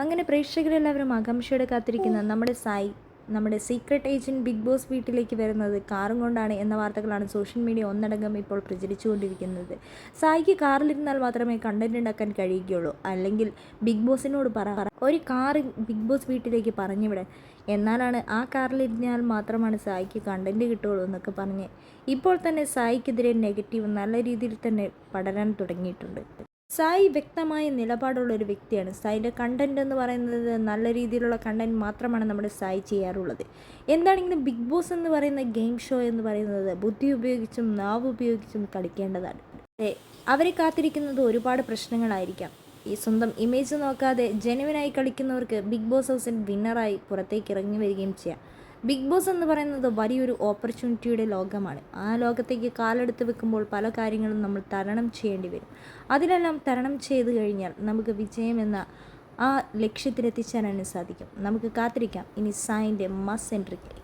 അങ്ങനെ പ്രേക്ഷകരെല്ലാവരും ആകാംക്ഷയോടെ കാത്തിരിക്കുന്ന നമ്മുടെ സായി നമ്മുടെ സീക്രട്ട് ഏജന്റ് ബിഗ് ബോസ് വീട്ടിലേക്ക് വരുന്നത് കാറും കൊണ്ടാണ് എന്ന വാർത്തകളാണ് സോഷ്യൽ മീഡിയ ഒന്നടങ്കം ഇപ്പോൾ പ്രചരിച്ചുകൊണ്ടിരിക്കുന്നത്. സായിക്ക് കാറിലിരുന്നാൽ മാത്രമേ കണ്ടന്റ് ഉണ്ടാക്കാൻ കഴിയുകയുള്ളൂ. അല്ലെങ്കിൽ ബിഗ് ബോസിനോട് പറ ഒരു കാർ ബിഗ് ബോസ് വീട്ടിലേക്ക് പറഞ്ഞുവിടാൻ എന്നാലാണ് ആ കാറിലിരുന്നാൽ മാത്രമാണ് സായിക്ക് കണ്ടന്റ് കിട്ടുകയുള്ളൂ എന്നൊക്കെ പറഞ്ഞ്. ഇപ്പോൾ തന്നെ സായിക്കെതിരെ നെഗറ്റീവ് നല്ല രീതിയിൽ തന്നെ പടരാൻ തുടങ്ങിയിട്ടുണ്ട്. സായി വ്യക്തമായ നിലപാടുള്ള ഒരു വ്യക്തിയാണ്. സായിന്റെ കണ്ടന്റ് എന്ന് പറയുന്നത് നല്ല രീതിയിലുള്ള കണ്ടന്റ് മാത്രമാണ് നമ്മുടെ സായി ചെയ്യാറുള്ളത്. എന്താണെങ്കിലും ബിഗ് ബോസ് എന്ന് പറയുന്ന ഗെയിം ഷോ എന്ന് പറയുന്നത് ബുദ്ധി ഉപയോഗിച്ചും നാവ് ഉപയോഗിച്ചും കളിക്കേണ്ടതാണ്. അവരെ കാത്തിരിക്കുന്നത് ഒരുപാട് പ്രശ്നങ്ങളായിരിക്കാം. ഈ സ്വന്തം ഇമേജ് നോക്കാതെ ജെനുവിനായി കളിക്കുന്നവർക്ക് ബിഗ് ബോസ് ഹൗസിൽ വിന്നറായി പുറത്തേക്ക് ഇറങ്ങി വരികയും ചെയ്യാം. ബിഗ് ബോസ് എന്ന് പറയുന്നത് വലിയൊരു ഓപ്പർച്യൂണിറ്റിയുടെ ലോകമാണ്. ആ ലോകത്തേക്ക് കാലെടുത്ത് വെക്കുമ്പോൾ പല കാര്യങ്ങളും നമ്മൾ തരണം ചെയ്യേണ്ടി വരും. അതിലെല്ലാം തരണം ചെയ്ത് കഴിഞ്ഞാൽ നമുക്ക് വിജയം എന്ന ആ ലക്ഷ്യത്തിലെത്തിച്ചേരാനും സാധിക്കും. നമുക്ക് കാത്തിരിക്കാം. ഇനി സായിന്റെ മസ് എൻട്രിക്ക്